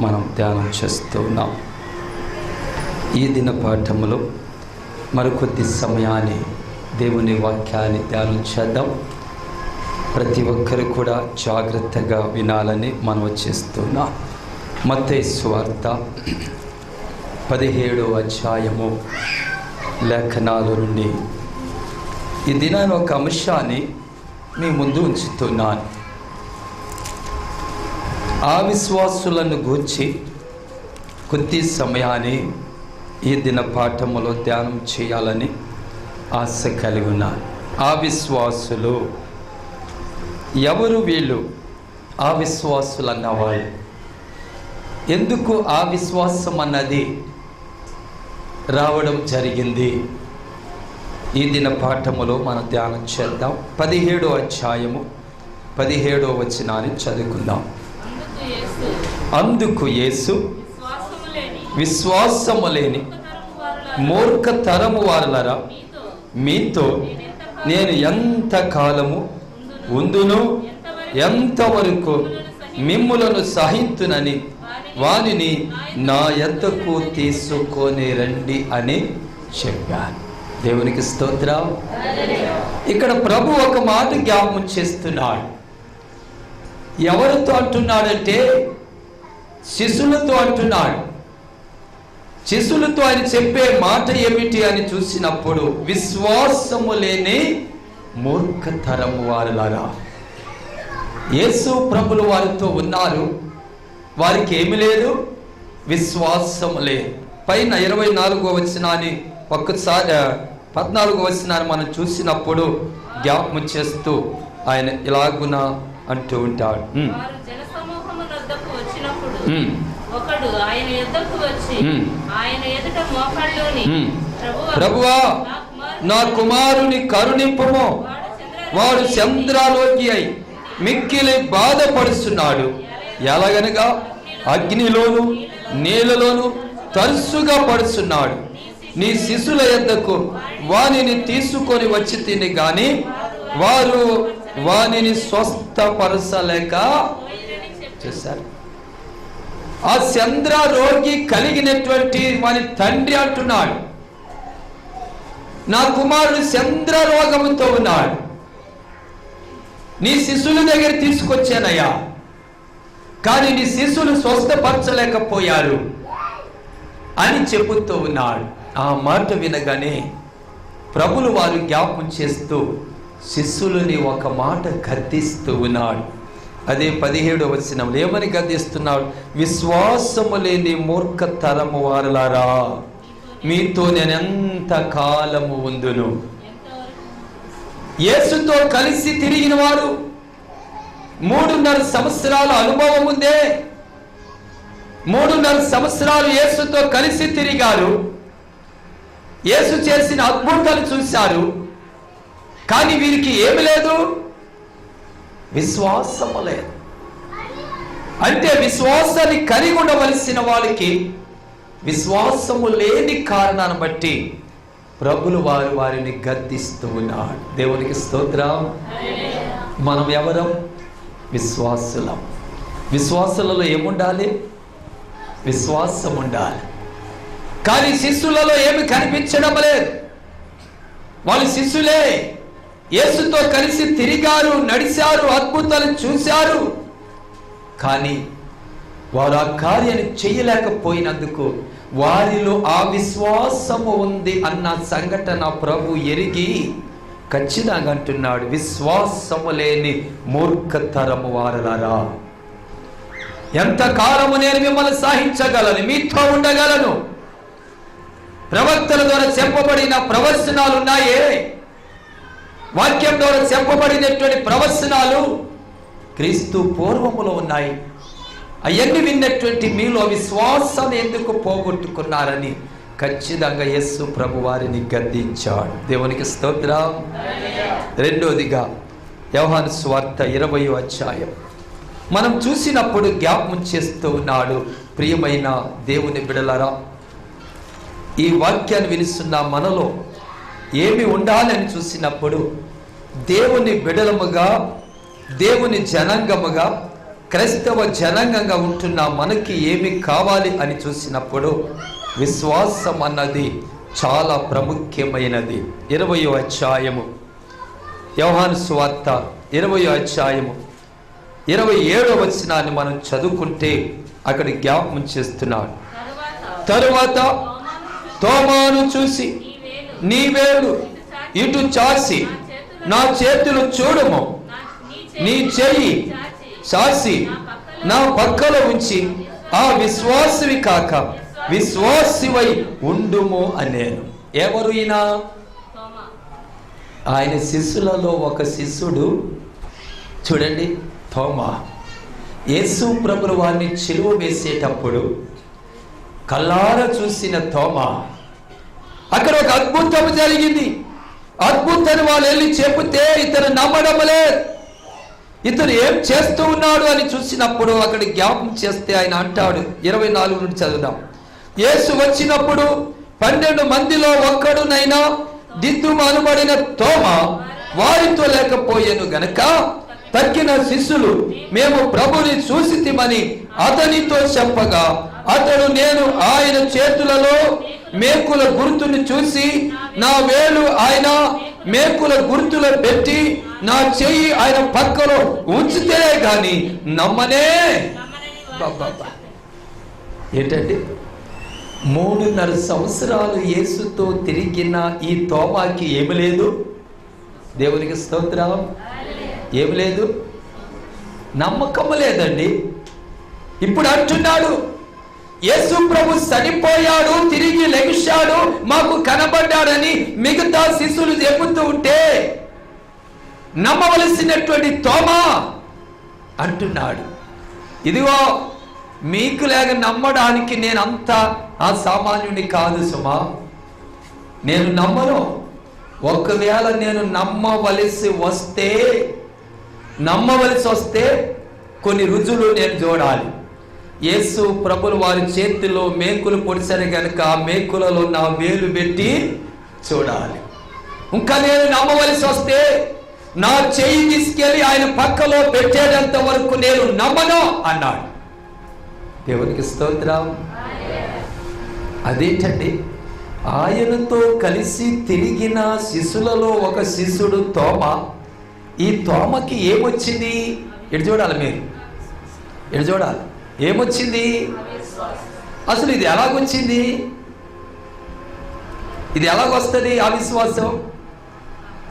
మనం ధ్యానం చేస్తూ ఉన్నాం. ఈ దిన పాఠములో మరికొద్ది సమయాన్ని దేవుని వాక్యాన్ని ధ్యానం చేద్దాం. ప్రతి ఒక్కరు కూడా జాగ్రత్తగా వినాలని మనం చేస్తున్నాం. మత్తయి సువార్త పదిహేడో అధ్యాయము లేఖనాల నుండి. ఈ దినాన్ని ఒక అంశాన్ని మీ ముందు ఉంచుతున్నాను. ఆ విశ్వాసులను గూర్చి కొద్ది సమయాన్ని ఈ దిన పాఠములో ధ్యానం చేయాలని ఆశ కలిగి ఉన్నాను. ఆ విశ్వాసులు ఎవరు వీళ్ళు? ఆ విశ్వాసులు అన్నవాళ్ళు ఎందుకు ఆ విశ్వాసం అన్నది రావడం జరిగింది? ఈ దిన పాఠములో మనం ధ్యానం చేద్దాం. పదిహేడో అధ్యాయము పదిహేడో వచనాన్ని చదువుకుందాం. అందుకు యేసు విశ్వాసము లేని మూర్ఖతరము వారులారా? మూర్ఖ తరము వారలరా మీతో నేను ఎంత కాలము ఉందును? ఎంతవరకు మిమ్ములను సహింతునని వానిని నా ఎద్దకు తీసుకొని రండి అని చెప్పాను. దేవునికి స్తోత్రం. ఇక్కడ ప్రభు ఒక మాట జ్ఞాపకం చేస్తున్నాడు. ఎవరితో అంటున్నాడంటే శిశులతో అంటున్నాడు. శిశులతో ఆయన చెప్పే మాట ఏమిటి అని చూసినప్పుడు విశ్వాసము లేని మూర్ఖతరము వారులారా. యేసు ప్రభులు వారితో ఉన్నారు. వారికి ఏమి లేదు? విశ్వాసము లేదు. పైన ఇరవై నాలుగో వచ్చినాన్ని ఒక్కసారి పద్నాలుగో వచ్చినాన్ని మనం చూసినప్పుడు జ్ఞాపకం చేస్తూ ఆయన ఇలాగున అంటూ ఉంటాడు. ఒకడు ఆయన ఎద్దకు వచ్చి. ఆయన ఎదుట మోకాళ్ళలోని. ప్రభువా నా కుమారుని కరుణింపము. వాడు చంద్ర వాడు చంద్రాలోకి అయి మిక్కిలి బాధపడుస్తున్నాడు. ఎలాగనగా అగ్నిలోను నీళ్ళలోను తరచుగా పడుతున్నాడు నీ శిశుల యొద్దకు వానిని తీసుకొని వచ్చి తిని గాని వారు వానిని స్వస్థపరచలేక చేశారు. ఆ చంద్ర రోగి కలిగినటువంటి వాని తండ్రి అంటున్నాడు. నా కుమారుడు చంద్ర రోగముతో ఉన్నాడు. నీ శిశువుల దగ్గర తీసుకొచ్చానయ్యా. కానీ నీ శిశువులు స్వస్థపరచలేకపోయారు అని చెబుతూ ఉన్నాడు. ఆ మాట వినగానే ప్రభులు వారు జ్ఞాపం చేస్తూ శిష్యులని ఒక మాట కర్తిస్తూ ఉన్నాడు. అదే పదిహేడు వచనంలో ఏమని గదిస్తున్నాడు విశ్వాసము లేని మూర్ఖ తరము వారలారా మీతో నేను ఎంత కాలము ఉందును? యేసుతో కలిసి తిరిగిన వారు మూడున్నర సంవత్సరాల అనుభవం ఉందే. మూడున్నర సంవత్సరాలు యేసుతో కలిసి తిరిగారు. యేసు చేసిన అద్భుతాలు చూశారు. కానీ వీరికి ఏమి లేదు. విశ్వాసము లేదు. అంటే విశ్వాసాన్ని కలిగి ఉండవలసిన వాళ్ళకి విశ్వాసము లేని కారణాన్ని బట్టి ప్రభులు వారు వారిని గద్దిస్తూ ఉన్నాడు. దేవునికి స్తోత్రం. మనం ఎవరం? విశ్వాసులం. విశ్వాసులలో ఏముండాలి? విశ్వాసం ఉండాలి. కానీ శిష్యులలో ఏమి కనిపించడం లేదు. వాళ్ళు శిష్యులే. యేసుతో కలిసి తిరిగారు నడిచారు అద్భుతాలు చూశారు. కానీ వారు ఆ కార్యాన్ని చేయలేకపోయినందుకు వారిలో ఆ విశ్వాసము ఉంది అన్న సంఘటన ప్రభు ఎరిగి ఖచ్చితంగా అంటున్నాడు విశ్వాసము లేని మూర్ఖతరము వారలారా. ఎంతకాలము నేను మిమ్మల్ని సాహించగలను మీతో ఉండగలను. ప్రవక్తల ద్వారా చెప్పబడిన ప్రవచనాలు ఉన్నాయే వాక్యం ద్వారా చెప్పబడినటువంటి ప్రవచనాలు క్రీస్తు పూర్వములో ఉన్నాయి. అవన్నీ విన్నటువంటి మీలో విశ్వాసాన్ని ఎందుకు పోగొట్టుకున్నారని ఖచ్చితంగా యస్సు ప్రభు వారిని గద్దించాడు. దేవునికి స్తోత్రం. రెండోదిగా యోహాను స్వార్థ ఇరవై అధ్యాయం. మనం చూసినప్పుడు జ్ఞాపం చేస్తూ ఉన్నాడు ప్రియమైన దేవుని బిడలరా ఈ వాక్యాన్ని వినిస్తున్న మనలో ఏమి ఉండాలని చూసినప్పుడు దేవుని బిడలముగా దేవుని జనాంగముగా క్రైస్తవ జనాంగంగా ఉంటున్న మనకి ఏమి కావాలి అని చూసినప్పుడు విశ్వాసం అన్నది చాలా ప్రాముఖ్యమైనది. ఇరవయో అధ్యాయము. యోహాను సువార్త ఇరవయో అధ్యాయము. ఇరవై ఏడో వచనాన్ని మనం చదువుకుంటే అక్కడ జ్ఞాపకం చేస్తున్నాడు. తరువాత తోమాను చూసి నీ వేలు ఇటు చాసి నా చేతులు చూడము. నీ చెయ్యి చాసి నా పక్కలో ఉంచి ఆ విశ్వాసివి కాక విశ్వాసివై ఉండుము అనేను. ఎవరు ఈయన? ఆయన శిష్యులలో ఒక శిష్యుడు. చూడండి థోమా యేసు ప్రభులు వారిని చిలువ వేసేటప్పుడు కల్లార చూసిన థోమా అక్కడ ఒక అద్భుతం జరిగింది. అద్భుతాన్ని వాళ్ళు వెళ్ళి చెబితే ఇతను నమ్మడం లేదు. ఇతను ఏం చేస్తూ ఉన్నాడు అని చూసినప్పుడు అక్కడ జ్ఞాపం చేస్తే ఆయన అంటాడు ఇరవై నాలుగు నుండి చదువుదాం. యేసు వచ్చినప్పుడు పన్నెండు మందిలో ఒక్కడునైనా దిద్దు అనుబడిన తోమ వారితో లేకపోయాను గనక తక్కిన శిష్యులు మేము ప్రభుని చూసితిమని అతనితో చెప్పగా అతడు నేను ఆయన చేతులలో మేకుల గుర్తును చూసి నా వేలు ఆయన మేకుల గుర్తులు పెట్టి నా చెయ్యి ఆయన పక్కలో ఉంచితే గాని నమ్మనే. ఏంటండి? మూడున్నర సంవత్సరాలు యేసుతో తిరిగిన ఈ తోమాకి ఏమి లేదు? దేవునికి స్తోత్రం. ఏమి లేదు? నమ్మకం లేదండి. ఇప్పుడు అంటున్నాడు యేసు ప్రభు చనిపోయాడు తిరిగి లెగిశాడు మాకు కనబడ్డాడని మిగతా శిశువులు చెబుతూ ఉంటే నమ్మవలసినటువంటి తోమా అంటున్నాడు. ఇదిగో మీకు లేక నమ్మడానికి నేను అంత ఆ సామాన్యుని కాదు సుమా. నేను నమ్మను. ఒకవేళ నేను నమ్మవలసి వస్తే నమ్మవలసి వస్తే కొన్ని రుజువులు నేను చూడాలి యేసు ప్రభులు వారి చేతిలో మేకులు పొడిచారు కనుక ఆ మేకులలో నా వేలు పెట్టి చూడాలి. ఇంకా నేను నమ్మవలసి వస్తే నా చేయి తీసుకెళ్ళి ఆయన పక్కలో పెట్టేటంత వరకు నేను నమ్మను అన్నాడు. దేవునికి స్తోత్రం. అదేంటండి? ఆయనతో కలిసి తిరిగిన శిశులలో ఒక శిశుడు తోమ. ఈ తోమకి ఏమొచ్చింది? ఎటు చూడాలి మీరు? ఎటు చూడాలి? ఏమొచ్చింది? అసలు ఇది ఎలాగొచ్చింది? ఇది ఎలాగొస్తుంది అవిశ్వాసం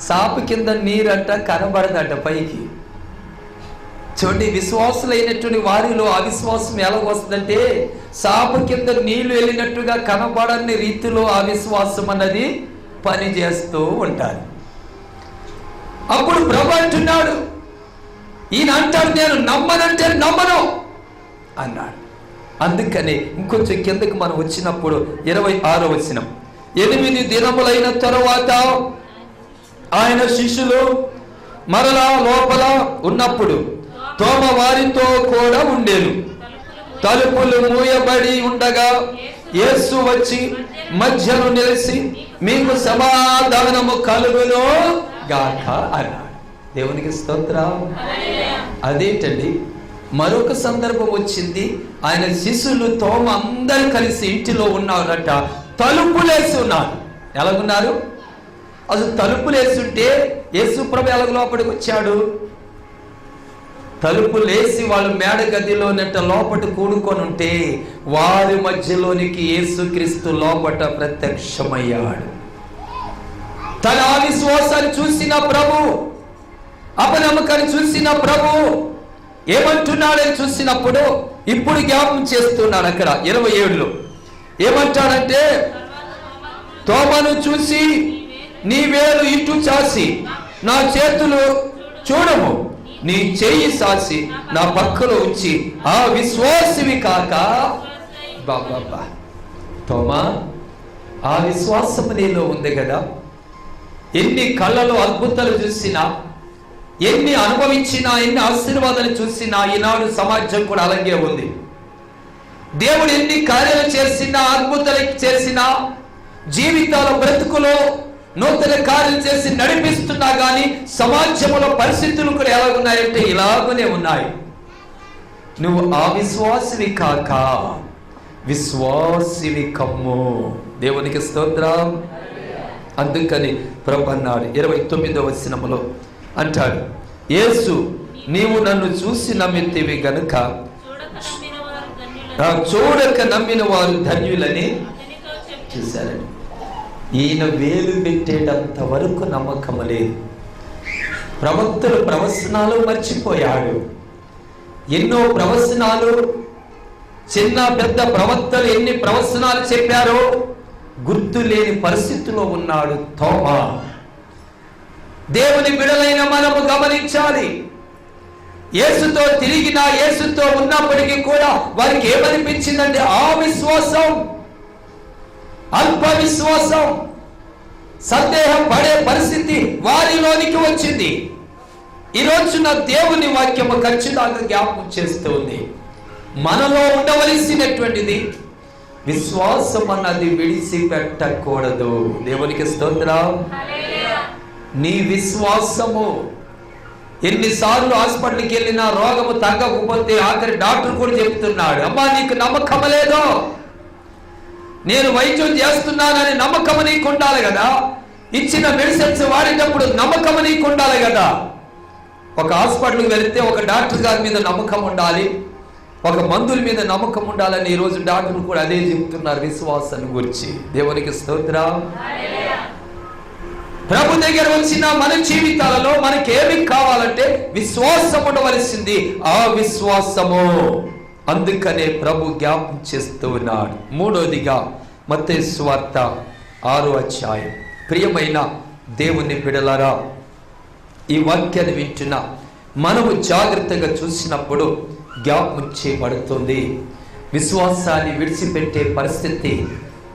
సాపు కింద నీరంట కనబడదంట పైకి. చూడండి విశ్వాసులైనటువంటి వారిలో అవిశ్వాసం ఎలాగొస్తుందంటే సాపు కింద నీళ్ళు వెళ్ళినట్టుగా కనబడని రీతిలో అవిశ్వాసం అన్నది పని చేస్తూ ఉంటారు. అప్పుడు ప్రభు అంటున్నాడు ఈయన అంటాడు నేను నమ్మనంటే నమ్మను. అన్నాడు. అందుకని ఇంకొంచెం కిందకి మనం వచ్చినప్పుడు ఇరవై ఆరో వచ్చినం ఎనిమిది దినములైన తరువాత ఆయన శిష్యులు మరలా లోపల ఉన్నప్పుడు తోమ వారితో కూడా ఉండేను. తలుపులు మూయబడి ఉండగా యేసు వచ్చి మధ్యను నిలిచి మీకు సమాధానము కలుగును గాక అన్నాడు. దేవునికి స్తోత్రం. అదేంటండి? మరొక సందర్భం వచ్చింది. ఆయన శిష్యులు తోమ అందరు కలిసి ఇంటిలో ఉన్నారట. తలుపులేసి ఉన్నారు ఎలాగున్నారు? అసలు తలుపులేస్తుంటే యేసు ప్రభు ఎలాగ లోపలికి వచ్చాడు? తలుపు లేసి వాళ్ళు మేడ గదిలో నెట్ట లోపట కూడుకొని ఉంటే వారి మధ్యలోనికి యేసుక్రీస్తు లోపట ప్రత్యక్షమయ్యాడు. తన అవిశ్వాసాన్ని చూసిన ప్రభు అపనమ్మకాన్ని చూసిన ప్రభు ఏమంటున్నాడని చూసినప్పుడు ఇప్పుడు జ్ఞాపం చేస్తున్నాడు అక్కడ ఇరవై ఏడులో. ఏమంటాడంటే తోమను చూసి నీ వేలు ఇటు చాసి నా చేతులు చూడము నీ చెయ్యి సాసి నా పక్కలో ఉంచి ఆ విశ్వాసివి కాక. బాబా తోమా ఆ విశ్వాసం నీలో ఉంది కదా. ఎన్ని కళ్ళలో అద్భుతాలు చూసినా ఎన్ని అనుభవించినా ఎన్ని ఆశీర్వాదాలు చూసినా ఈనాడు సమాజం కూడా అలాగే ఉంది. దేవుడు ఎన్ని కార్యాలు చేసినా అద్భుతాలు చేసినా జీవితాల బ్రతుకులో నూతన కార్యం చేసి నడిపిస్తున్నా కానీ సమాజంలో పరిస్థితులు కూడా ఎలా ఉన్నాయంటే ఇలాగనే ఉన్నాయి. నువ్వు అవిశ్వాసివి కాక విశ్వాసివి కమ్ము. దేవునికి స్తోత్రం. అందుకని ప్రభు అన్నాడు ఇరవై తొమ్మిదవ వచనములో అంటాడు. యేసు నీవు నన్ను చూసి నమ్మితివి గనుక చూడక నమ్మిన వారు ధన్యులని చూడక నమ్మిన వారు ధన్యులని చూశారండి ఈయన వేలు పెట్టేటంత వరకు నమ్మకం లేదు. ప్రవక్తలు ప్రవచనాలు మర్చిపోయాడు. ఎన్నో ప్రవచనాలు చిన్న పెద్ద ప్రవక్తలు ఎన్ని ప్రవచనాలు చెప్పారో గుర్తు లేని పరిస్థితిలో ఉన్నాడు తోమా. దేవుని బిడలైన మనము గమనించాలి. యేసుతో తిరిగిన యేసుతో ఉన్నప్పటికీ కూడా వారికి ఏమనిపించిందంటే ఆ విశ్వాసం అల్ప విశ్వాసం సందేహం పడే పరిస్థితి వారిలోనికి వచ్చింది. ఈ రోజున దేవుని వాక్యము ఖచ్చితంగా జ్ఞాపకం చేస్తూ ఉంది మనలో ఉండవలసినటువంటిది విశ్వాసం అన్నది విడిచిపెట్టకూడదు. దేవునికి స్తోత్రం. నీ విశ్వాసము. ఎన్నిసార్లు హాస్పిటల్కి వెళ్ళినా రోగము తగ్గకపోతే ఆఖరి డాక్టర్ కూడా చెప్తున్నాడు అమ్మా నీకు నమ్మకం లేదో? నేను వైద్యం చేస్తున్నానని నమ్మకం నీకు ఉండాలి కదా? ఇచ్చిన మెడిసిన్స్ వాడేటప్పుడు నమ్మకం నీకు ఉండాలి కదా? ఒక హాస్పిటల్కి వెళితే ఒక డాక్టర్ గారి మీద నమ్మకం ఉండాలి ఒక మందుల మీద నమ్మకం ఉండాలని ఈ రోజు డాక్టర్లు కూడా అదే చెప్తున్నారు విశ్వాసాన్ని గురించి. దేవునికి స్తోత్రం. ప్రభు దగ్గర వచ్చిన మన జీవితాలలో మనకి ఏమి కావాలంటే విశ్వాసం ఉండవలసింది ఆ విశ్వాసము. అందుకనే ప్రభు జ్ఞాపం చేస్తూ ఉన్నాడు. మూడోదిగా మతే స్వార్త ఆరో అధ్యాయం. ప్రియమైన దేవుని పిడలరా ఈ వాక్యాన్ని వింటున్న మనము జాగ్రత్తగా చూసినప్పుడు జ్ఞాపం చేయబడుతుంది. విశ్వాసాన్ని విడిచిపెట్టే పరిస్థితి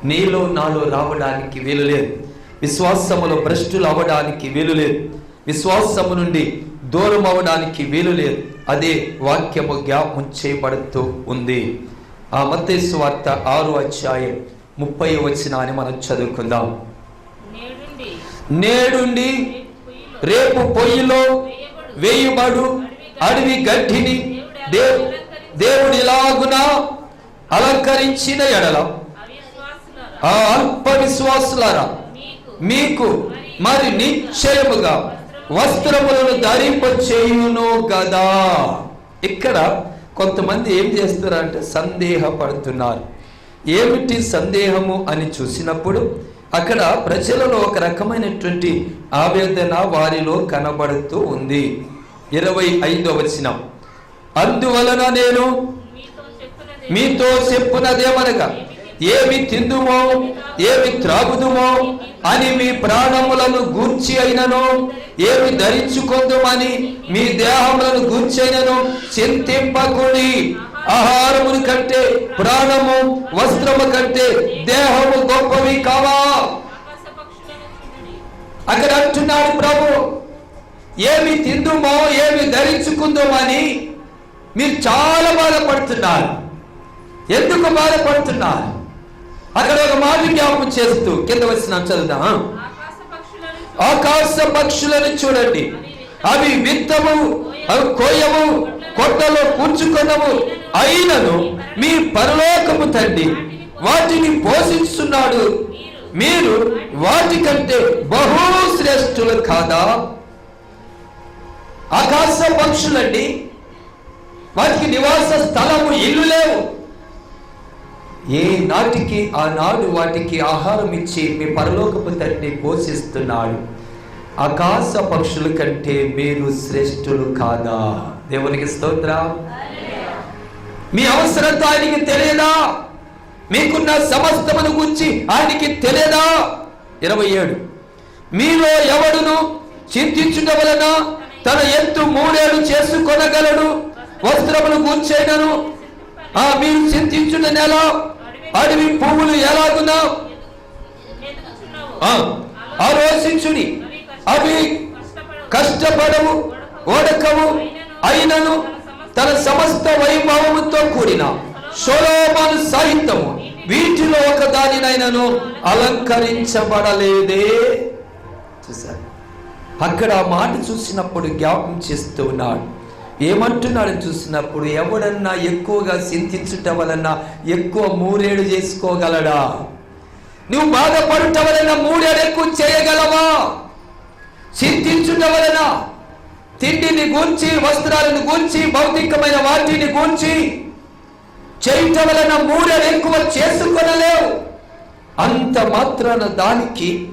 నీలో నాలో రావడానికి వీలు లేదు. విశ్వాసములో భ్రష్టులు అవ్వడానికి వీలు లేదు. విశ్వాసము నుండి దూరం అవ్వడానికి వీలు లేదు. అదే వాక్యము జ్ఞాపం చేయబడుతూ ఉంది. ఆ మత్తయి వార్త ఆరు అధ్యాయం ముప్పై వచనాన్ని మనం చదువుకుందాం. నేడుండి రేపు పొయ్యిలో వేయుబడు అడవి గడ్డిని దేవు దేవుడు ఇలాగున అలంకరించిన ఎడల? ఆ అల్ప విశ్వాసులారా? మీకు మరి నిశ్చయముగా వస్త్రములను ధరింప కదా ఇక్కడ కొంతమంది ఏం చేస్తున్నారంటే సందేహపడుతున్నారు. ఏమిటి సందేహము అని చూసినప్పుడు అక్కడ ప్రజలలో ఒక రకమైనటువంటి ఆవేదన వారిలో కనబడుతూ ఉంది. ఇరవై ఐదో వచనం. అందువలన నేను మీతో మీతో చెప్పునదేమనగా ఏమి తిందుమో ఏమి త్రాగుదుమో అని మీ ప్రాణములను గూర్చి అయినను ఏమి ధరించుకుందుమని మీ దేహములను గూర్చి అయినను చింతింపకుడి. ఆహారముని కంటే ప్రాణము వస్త్రము కంటే దేహము గొప్పవి కావా? అక్కడ అంటున్నాడు ప్రభు ఏమి తిందుమో ఏమి ధరించుకుందామని మీరు చాలా బాధపడుతున్నారు. ఎందుకు బాధపడుతున్నారు? అక్కడ ఒక మాట జ్ఞాపకం చేస్తూ కింద వచ్చిన చదువుదాం? ఆకాశ పక్షులను చూడండి. అవి విత్తము అవి కోయము కొట్టలో కూర్చుకున్నము అయినను మీ పరలోకము తండ్రి వాటిని పోషిస్తున్నాడు. మీరు వాటికంటే బహు శ్రేష్ఠులు కాదా? ఆకాశ పక్షులండి వాటికి నివాస స్థలము ఇల్లు లేవు. ఏ నాటికి ఆనాడు వాటికి ఆహారం ఇచ్చి మీ పరలోకపు తండ్రి పోషిస్తున్నాడు. ఆకాశ పక్షుల కంటే మీరు శ్రేష్ఠులు కాదా? దేవునికి స్తోత్ర. మీ అవసరత ఆయనకి తెలియదా? మీకున్న సమస్తమును గురించి ఆయనకి తెలియదా? ఇరవై ఏడు. మీలో ఎవడును చింతించుట వలన తన ఎత్తు మూడేళ్ళు చేసుకొనగలడు? వస్త్రమును కూర్చేయడను ఆ మీరు చింతించుట నెల అడవి పువ్వులు ఎలాగున్నావు ఆలోచించుని. అవి కష్టపడవు ఓడకవు అయినను తన సమస్త వైభవముతో కూడిన సొలోమోను సాహిత్యము. వీటిలో ఒక దానినైనను అలంకరించబడలేదే. చూశారు? అక్కడ ఆ మాట చూసినప్పుడు జ్ఞాపం చేస్తూ ఉన్నాడు. ఏమంటున్నాడు చూసినప్పుడు ఎవడన్నా ఎక్కువగా చింతించుట వలన ఎక్కువ మూరేడు చేసుకోగలడా? నువ్వు బాధపడుట వలన మూడేడు ఎక్కువ చేయగలవా? చింతించుట వలన తిండిని గూర్చి వస్త్రాలను గూర్చి భౌతికమైన వాటిని గూర్చి చేయుట వలన మూడేడు ఎక్కువ చేసుకొనలేవు. అంత మాత్రాన దానికి